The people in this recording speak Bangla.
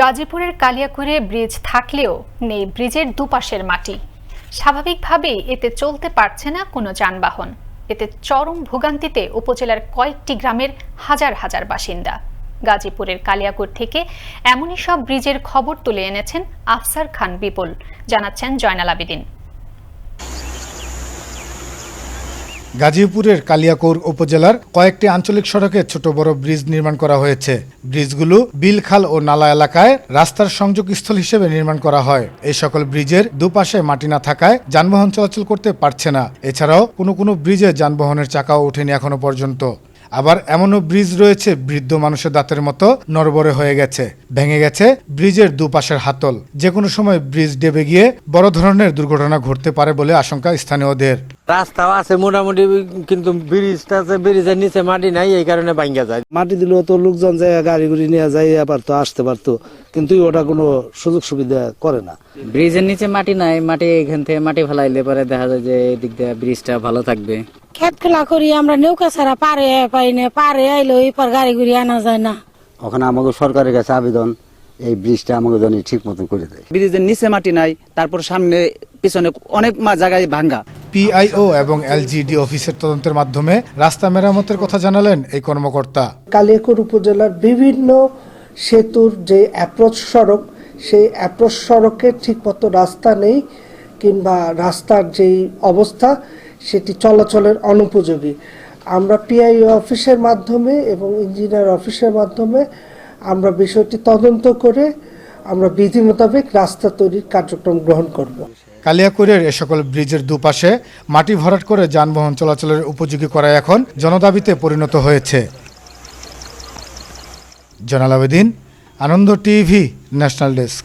গাজীপুরের কালিয়াকুড়ে ব্রিজ থাকলেও নেই ব্রিজের দুপাশের মাটি। স্বাভাবিকভাবেই এতে চলতে পারছে না কোনো যানবাহন। এতে চরম ভোগান্তিতে উপজেলার কয়েকটি গ্রামের হাজার হাজার বাসিন্দা। গাজীপুরের কালিয়াকুর থেকে এমনই সব ব্রিজের খবর তুলে এনেছেন আফসার খান বিপুল, জানাচ্ছেন জয়নাল আবেদিন। গাজীপুরের কালিয়াকৌর উপজেলার কয়েকটি আঞ্চলিক সড়কে ছোট বড় ব্রিজ নির্মাণ করা হয়েছে। ব্রিজগুলো বিলখাল ও নালা এলাকায় রাস্তার সংযোগস্থল হিসেবে নির্মাণ করা হয়। এই সকল ব্রিজের দুপাশে মাটি না থাকায় যানবাহন চলাচল করতে পারছে না। এছাড়াও কোনো কোনো ব্রিজে যানবাহনের চাকাও ওঠেনি এখনও পর্যন্ত। আবার এমনও ব্রিজ রয়েছে, বৃদ্ধ মানুষের দাঁতের মতো নরবরে হয়ে গেছে। ভেঙে গেছে ব্রিজের দুপাশের হাতল। যে কোনো সময় ব্রিজ ডেবে গিয়ে বড় ধরনের দুর্ঘটনা ঘটতে পারে বলে আশঙ্কা স্থানীয়দের। রাস্তাও আছে মোটামুটি কিন্তু ব্রিজটা আছে ব্রিজের নিচে মাটি নাই এই কারণে ভাঙ্গা যায়। মাটি দিলেও তো লোকজন যায় গাড়ি গুড়ি নিয়ে যায় পারতো আসতে পারতো কিন্তু ওটা কোনো সুযোগ সুবিধা করে না। ব্রিজের নিচে মাটি নাই মাটি এখান থেকে মাটি ফেলাইলে পরে দেখা যায় যে এদিক দিয়ে ব্রিজটা ভালো থাকবে। খেত খেলা করি আমরা নৌকা ছাড়া পারে পাই না পারে আইলো এরপর গাড়ি গুড়ি আনা যায় না। ওখানে আমাকে সরকারের কাছে আবেদন এই ব্রিজটা আমাকে যেন ঠিক মতন করে দেয়। ব্রিজের নিচে মাটি নাই তারপর সামনে পিছনে অনেক মা- জায়গায় ভাঙ্গা। পিআইও এবং এলজিডি অফিসের তদন্তের মাধ্যমে রাস্তা মেরামতের কথা জানালেন এই কর্মকর্তা। কালিয়াকৈর উপজেলার বিভিন্ন সেতুর যে অ্যাপ্রোচ সড়ক, সেই অ্যাপ্রোচ সড়কের ঠিকমতো রাস্তা নেই কিংবা রাস্তার যেই অবস্থা, সেটি চলাচলের অনুপযোগী। আমরা পিআইও অফিসের মাধ্যমে এবং ইঞ্জিনিয়ার অফিসের মাধ্যমে আমরা বিষয়টি তদন্ত করে আমরা বিধি মোতাবেক রাস্তা তৈরির কার্যক্রম গ্রহণ করব। কালিয়াকুরের এ সকল ব্রিজের দুপাশে মাটি ভরাট করে যানবাহন চলাচলের উপযোগী করা এখন জনদাবিতে পরিণত হয়েছে। Janal Abedin, Ananda TV, national desk.